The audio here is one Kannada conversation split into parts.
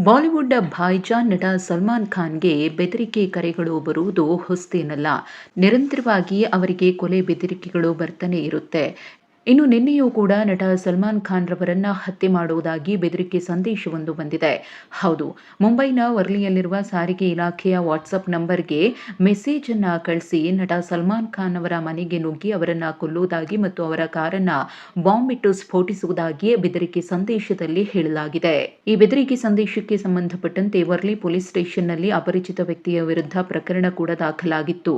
ಬಾಲಿವುಡ್ ಭಾಯ್ಜಾನ್ ನಟ ಸಲ್ಮಾನ್ ಖಾನ್ಗೆ ಬೆದರಿಕೆ ಕರೆಗಳು ಬರುವುದು ಹೊಸ್ತೇನಲ್ಲ ನಿರಂತರವಾಗಿ ಅವರಿಗೆ ಕೊಲೆ ಬೆದರಿಕೆಗಳು ಬರ್ತಾನೆ ಇರುತ್ತೆ. ಇನ್ನು ನಿನ್ನೆಯೂ ಕೂಡ ನಟ ಸಲ್ಮಾನ್ ಖಾನ್ ರವರನ್ನ ಹತ್ಯೆ ಮಾಡುವುದಾಗಿ ಬೆದರಿಕೆ ಸಂದೇಶವೊಂದು ಬಂದಿದೆ. ಹೌದು, ಮುಂಬೈನ ವರ್ಲಿಯಲ್ಲಿರುವ ಸಾರಿಗೆ ಇಲಾಖೆಯ ವಾಟ್ಸಪ್ ನಂಬರ್ಗೆ ಮೆಸೇಜ್ ಅನ್ನ ಕಳಿಸಿ ನಟ ಸಲ್ಮಾನ್ ಖಾನ್ ಅವರ ಮನೆಗೆ ನುಗ್ಗಿ ಅವರನ್ನ ಕೊಲ್ಲುವುದಾಗಿ ಮತ್ತು ಅವರ ಕಾರನ್ನ ಬಾಂಬ್ ಇಟ್ಟು ಸ್ಫೋಟಿಸುವುದಾಗಿ ಬೆದರಿಕೆ ಸಂದೇಶದಲ್ಲಿ ಹೇಳಲಾಗಿದೆ. ಈ ಬೆದರಿಕೆ ಸಂದೇಶಕ್ಕೆ ಸಂಬಂಧಪಟ್ಟಂತೆ ವರ್ಲಿ ಪೊಲೀಸ್ ಸ್ಟೇಷನ್ನಲ್ಲಿ ಅಪರಿಚಿತ ವ್ಯಕ್ತಿಯ ವಿರುದ್ಧ ಪ್ರಕರಣ ಕೂಡ ದಾಖಲಾಗಿತ್ತು.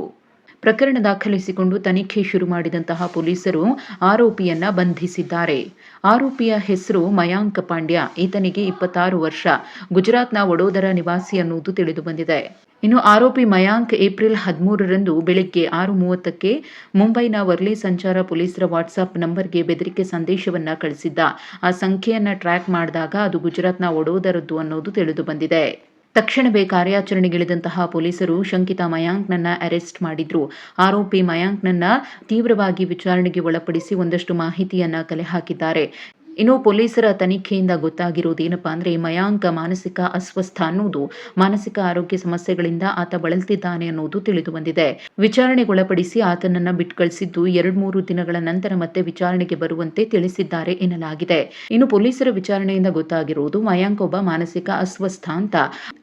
ಪ್ರಕರಣ ದಾಖಲಿಸಿಕೊಂಡು ತನಿಖೆ ಶುರು ಮಾಡಿದಂತಹ ಪೊಲೀಸರು ಆರೋಪಿಯನ್ನ ಬಂಧಿಸಿದ್ದಾರೆ. ಆರೋಪಿಯ ಹೆಸರು ಮಯಾಂಕ್ ಪಾಂಡ್ಯ. ಈತನಿಗೆ ಇಪ್ಪತ್ತಾರು ವರ್ಷ. ಗುಜರಾತ್ನ ವಡೋದರ ನಿವಾಸಿ ಅನ್ನುವುದು ತಿಳಿದು ಬಂದಿದೆ. ಇನ್ನು ಆರೋಪಿ ಮಯಾಂಕ್ ಏಪ್ರಿಲ್ ಹದಿಮೂರರಂದು ಬೆಳಗ್ಗೆ ಆರು ಮೂವತ್ತಕ್ಕೆ ಮುಂಬೈನ ವರ್ಲಿ ಸಂಚಾರ ಪೊಲೀಸರ ವಾಟ್ಸಾಪ್ ನಂಬರ್ಗೆ ಬೆದರಿಕೆ ಸಂದೇಶವನ್ನ ಕಳಿಸಿದ್ದ. ಆ ಸಂಖ್ಯೆಯನ್ನ ಟ್ರ್ಯಾಕ್ ಮಾಡಿದಾಗ ಅದು ಗುಜರಾತ್ನ ಒಡೋದರದ್ದು ಅನ್ನೋದು ತಿಳಿದು ಬಂದಿದೆ. ತಕ್ಷಣವೇ ಕಾರ್ಯಾಚರಣೆಗಿಳಿದಂತಹ ಪೊಲೀಸರು ಶಂಕಿತ ಮಯಾಂಕ್ನನ್ನ ಅರೆಸ್ಟ್ ಮಾಡಿದ್ರು. ಆರೋಪಿ ಮಯಾಂಕ್ನನ್ನ ತೀವ್ರವಾಗಿ ವಿಚಾರಣೆಗೆ ಒಳಪಡಿಸಿ ಒಂದಷ್ಟು ಮಾಹಿತಿಯನ್ನ ಕಲೆ ಹಾಕಿದ್ದಾರೆ. ಇನ್ನು ಪೊಲೀಸರ ತನಿಖೆಯಿಂದ ಗೊತ್ತಾಗಿರುವುದೇನಪ್ಪಾ ಅಂದ್ರೆ ಮಯಾಂಕ ಮಾನಸಿಕ ಅಸ್ವಸ್ಥ ಅನ್ನೋದು, ಮಾನಸಿಕ ಆರೋಗ್ಯ ಸಮಸ್ಯೆಗಳಿಂದ ಆತ ಬಳಲ್ತಿದ್ದಾನೆ ಅನ್ನೋದು ತಿಳಿದು ಬಂದಿದೆ. ವಿಚಾರಣೆಗೊಳಪಡಿಸಿ ಆತನನ್ನ ಬಿಟ್ಕಳಿಸಿದ್ದು ಎರಡ್ ಮೂರು ದಿನಗಳ ನಂತರ ಮತ್ತೆ ವಿಚಾರಣೆಗೆ ಬರುವಂತೆ ತಿಳಿಸಿದ್ದಾರೆ ಎನ್ನಲಾಗಿದೆ. ಇನ್ನು ಪೊಲೀಸರ ವಿಚಾರಣೆಯಿಂದ ಗೊತ್ತಾಗಿರುವುದು ಮಯಾಂಕ ಒಬ್ಬ ಮಾನಸಿಕ ಅಸ್ವಸ್ಥ ಅಂತ.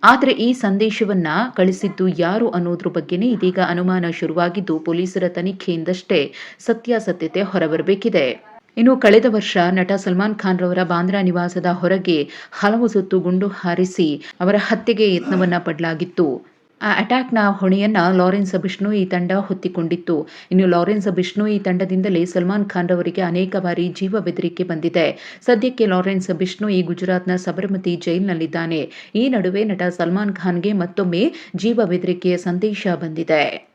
ಆದ್ರೆ ಈ ಸಂದೇಶವನ್ನ ಕಳಿಸಿದ್ದು ಯಾರು ಅನ್ನೋದ್ರ ಬಗ್ಗೆನೇ ಇದೀಗ ಅನುಮಾನ ಶುರುವಾಗಿದ್ದು ಪೊಲೀಸರ ತನಿಖೆಯಿಂದಷ್ಟೇ ಸತ್ಯಾಸತ್ಯತೆ ಹೊರಬರಬೇಕಿದೆ. ಇನ್ನು ಕಳೆದ ವರ್ಷ ನಟ ಸಲ್ಮಾನ್ ಖಾನ್ ರವರ ಬಾಂದ್ರಾ ನಿವಾಸದ ಹೊರಗೆ ಹಲವು ಸುತ್ತು ಗುಂಡು ಹಾರಿಸಿ ಅವರ ಹತ್ಯೆಗೆ ಯತ್ನವನ್ನ ಪಡಲಾಗಿತ್ತು. ಆ ಅಟ್ಯಾಕ್ನ ಹೊಣೆಯನ್ನ ಲಾರೆನ್ಸ್ ಬಿಷ್ಣು ಈ ತಂಡ ಹೊತ್ತಿಕೊಂಡಿತ್ತು. ಇನ್ನು ಲಾರೆನ್ಸ್ ಬಿಷ್ಣು ಈ ತಂಡದಿಂದಲೇ ಸಲ್ಮಾನ್ ಖಾನ್ ರವರಿಗೆ ಅನೇಕ ಬಾರಿ ಜೀವ ಬೆದರಿಕೆ ಬಂದಿದೆ. ಸದ್ಯಕ್ಕೆ ಲಾರೆನ್ಸ್ ಬಿಷ್ಣು ಈ ಗುಜರಾತ್ನ ಸಬರಮತಿ ಜೈಲ್ನಲ್ಲಿದ್ದಾನೆ. ಈ ನಡುವೆ ನಟ ಸಲ್ಮಾನ್ ಖಾನ್ಗೆ ಮತ್ತೊಮ್ಮೆ ಜೀವ ಬೆದರಿಕೆಯ ಸಂದೇಶ ಬಂದಿದೆ.